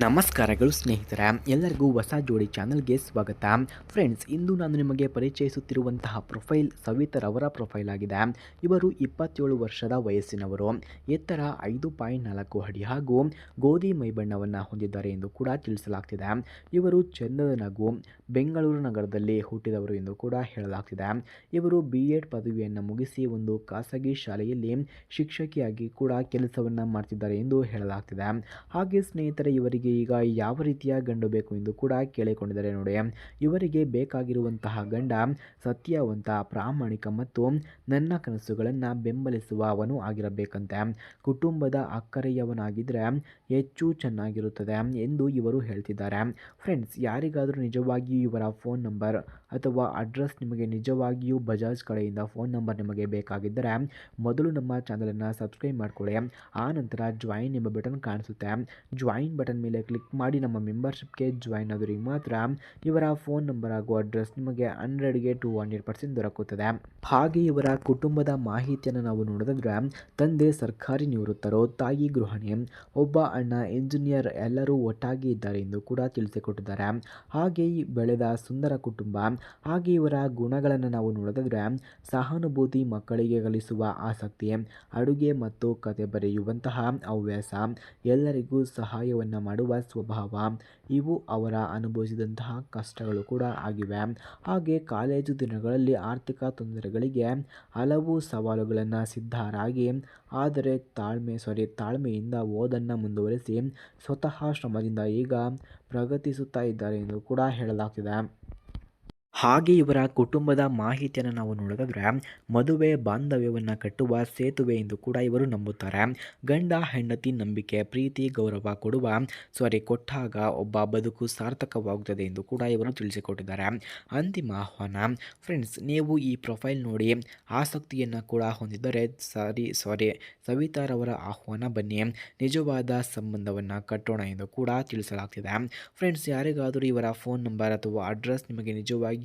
ನಮಸ್ಕಾರಗಳು ಸ್ನೇಹಿತರ, ಎಲ್ಲರಿಗೂ ಹೊಸ ಜೋಡಿ ಚಾನಲ್ಗೆ ಸ್ವಾಗತ. ಫ್ರೆಂಡ್ಸ್, ಇಂದು ನಾನು ನಿಮಗೆ ಪರಿಚಯಿಸುತ್ತಿರುವಂತಹ ಪ್ರೊಫೈಲ್ ಸವಿತರವರ ಪ್ರೊಫೈಲ್ ಆಗಿದೆ. ಇವರು ಇಪ್ಪತ್ತೇಳು ವರ್ಷದ ವಯಸ್ಸಿನವರು. ಎತ್ತರ ಐದು ಪಾಯಿಂಟ್ ನಾಲ್ಕು ಅಡಿ ಹಾಗೂ ಗೋಧಿ ಮೈಬಣ್ಣವನ್ನು ಹೊಂದಿದ್ದಾರೆ ಎಂದು ಕೂಡ ತಿಳಿಸಲಾಗ್ತಿದೆ. ಇವರು ಚಂದದ ನಗು, ಬೆಂಗಳೂರು ನಗರದಲ್ಲಿ ಹುಟ್ಟಿದವರು ಎಂದು ಕೂಡ ಹೇಳಲಾಗ್ತಿದೆ. ಇವರು ಬಿ ಎಡ್ ಪದವಿಯನ್ನು ಮುಗಿಸಿ ಒಂದು ಖಾಸಗಿ ಶಾಲೆಯಲ್ಲಿ ಶಿಕ್ಷಕಿಯಾಗಿ ಕೂಡ ಕೆಲಸವನ್ನು ಮಾಡ್ತಿದ್ದಾರೆ ಎಂದು ಹೇಳಲಾಗ್ತಿದೆ. ಹಾಗೆ ಸ್ನೇಹಿತರೆ, ಇವರಿಗೆ ಈಗ ಯಾವ ರೀತಿಯ ಗಂಡು ಬೇಕು ಎಂದು ಕೂಡ ಕೇಳಿಕೊಂಡಿದ್ದಾರೆ ನೋಡಿ. ಇವರಿಗೆ ಬೇಕಾಗಿರುವಂತಹ ಗಂಡ ಸತ್ಯವಂತ, ಪ್ರಾಮಾಣಿಕ ಮತ್ತು ನನ್ನ ಕನಸುಗಳನ್ನು ಬೆಂಬಲಿಸುವವನು ಆಗಿರಬೇಕಂತೆ. ಕುಟುಂಬದ ಅಕ್ಕರೆಯವನಾಗಿದ್ದರೆ ಹೆಚ್ಚು ಚೆನ್ನಾಗಿರುತ್ತದೆ ಎಂದು ಇವರು ಹೇಳ್ತಿದ್ದಾರೆ. ಫ್ರೆಂಡ್ಸ್ ಯಾರಿಗಾದರೂ ನಿಜವಾಗಿಯೂ ಇವರ ಫೋನ್ ನಂಬರ್ ಅಥವಾ ಅಡ್ರೆಸ್ ನಿಮಗೆ ನಿಜವಾಗಿಯೂ ಬಜಾಜ್ ಕಡೆಯಿಂದ ಫೋನ್ ನಂಬರ್ ನಿಮಗೆ ಬೇಕಾಗಿದ್ದರೆ ಮೊದಲು ನಮ್ಮ ಚಾನಲನ್ನು ಸಬ್ಸ್ಕ್ರೈಬ್ ಮಾಡಿಕೊಳ್ಳಿ. ಆ ನಂತರ ಜಾಯಿನ್ ಎಂಬ ಬಟನ್ ಕಾಣಿಸುತ್ತೆ. ಜಾಯಿನ್ ಬಟನ್ ಮೇಲೆ ಕ್ಲಿಕ್ ಮಾಡಿ ನಮ್ಮ ಮೆಂಬರ್ಶಿಪ್ಗೆ ಜಾಯಿನ್ ಆದವರಿಗೆ ಮಾತ್ರ ಇವರ ಫೋನ್ ನಂಬರ್ ಹಾಗೂ ಅಡ್ರೆಸ್ ನಿಮಗೆ ಹಂಡ್ರೆಡ್ಗೆ ಟು ಹಂಡ್ರೆಡ್ ಪರ್ಸೆಂಟ್ ದೊರಕುತ್ತದೆ. ಹಾಗೆ ಇವರ ಕುಟುಂಬದ ಮಾಹಿತಿಯನ್ನು ನಾವು ನೋಡಿದ್ರೆ ತಂದೆ ಸರ್ಕಾರಿ ನಿವೃತ್ತರು, ತಾಯಿ ಗೃಹಿಣಿ, ಒಬ್ಬ ಅಣ್ಣ ಇಂಜಿನಿಯರ್ ಎಲ್ಲರೂ ಒಟ್ಟಾಗಿ ಇದ್ದಾರೆ ಎಂದು ಕೂಡ ತಿಳಿಸಿಕೊಟ್ಟಿದ್ದಾರೆ. ಹಾಗೆ ಬೆಳೆದ ಸುಂದರ ಕುಟುಂಬ, ಹಾಗೆ ಇವರ ಗುಣಗಳನ್ನು ನಾವು ನೋಡಿದ್ರೆ ಸಹಾನುಭೂತಿ, ಮಕ್ಕಳಿಗೆ ಕಲಿಸುವ ಆಸಕ್ತಿ, ಅಡುಗೆ ಮತ್ತು ಕತೆ ಬರೆಯುವಂತಹ ಹವ್ಯಾಸ ಎಲ್ಲರಿಗೂ ಸಹಾಯವನ್ನು ಮಾಡುವ ಸ್ವಭಾವ ಇವು ಅವರ ಅನುಭವಿಸಿದಂತಹ ಕಷ್ಟಗಳು ಕೂಡ ಆಗಿವೆ. ಹಾಗೆ ಕಾಲೇಜು ದಿನಗಳಲ್ಲಿ ಆರ್ಥಿಕ ತೊಂದರೆಗಳಿಗೆ ಹಲವು ಸವಾಲುಗಳನ್ನು ಸಿದ್ಧರಾಗಿ, ಆದರೆ ತಾಳ್ಮೆ ಸಾರಿ ತಾಳ್ಮೆಯಿಂದ ಓದನ್ನು ಮುಂದುವರಿಸಿ ಸ್ವತಃ ಶ್ರಮದಿಂದ ಈಗ ಪ್ರಗತಿಸುತ್ತಾ ಇದ್ದಾರೆ ಎಂದು ಕೂಡ ಹೇಳಲಾಗ್ತಿದೆ. ಹಾಗೆ ಇವರ ಕುಟುಂಬದ ಮಾಹಿತಿಯನ್ನು ನಾವು ನೋಡೋದಾದ್ರೆ ಮದುವೆ ಬಾಂಧವ್ಯವನ್ನು ಕಟ್ಟುವ ಸೇತುವೆ ಎಂದು ಕೂಡ ಇವರು ನಂಬುತ್ತಾರೆ. ಗಂಡ, ಹೆಂಡತಿ ನಂಬಿಕೆ, ಪ್ರೀತಿ, ಗೌರವ ಕೊಡುವ ಸಾರಿ ಕೊಟ್ಟಾಗ ಒಬ್ಬ ಬದುಕು ಸಾರ್ಥಕವಾಗುತ್ತದೆ ಎಂದು ಕೂಡ ಇವರು ತಿಳಿಸಿಕೊಟ್ಟಿದ್ದಾರೆ. ಅಂತಿಮ ಆಹ್ವಾನ, ಫ್ರೆಂಡ್ಸ್, ನೀವು ಈ ಪ್ರೊಫೈಲ್ ನೋಡಿ, ಆಸಕ್ತಿಯನ್ನು ಕೂಡ ಹೊಂದಿದ್ದರೆ ಸಾರಿ ಸಾರಿ ಸವಿತಾರವರ ಆಹ್ವಾನ ಬನ್ನಿ. ನಿಜವಾದ ಸಂಬಂಧವನ್ನು ಕಟ್ಟೋಣ ಎಂದು ಕೂಡ ತಿಳಿಸಲಾಗ್ತಿದೆ. ಫ್ರೆಂಡ್ಸ್, ಯಾರಿಗಾದರೂ ಇವರ ಫೋನ್ ನಂಬರ್ ಅಥವಾ ಅಡ್ರೆಸ್ ನಿಮಗೆ ನಿಜವಾಗಿ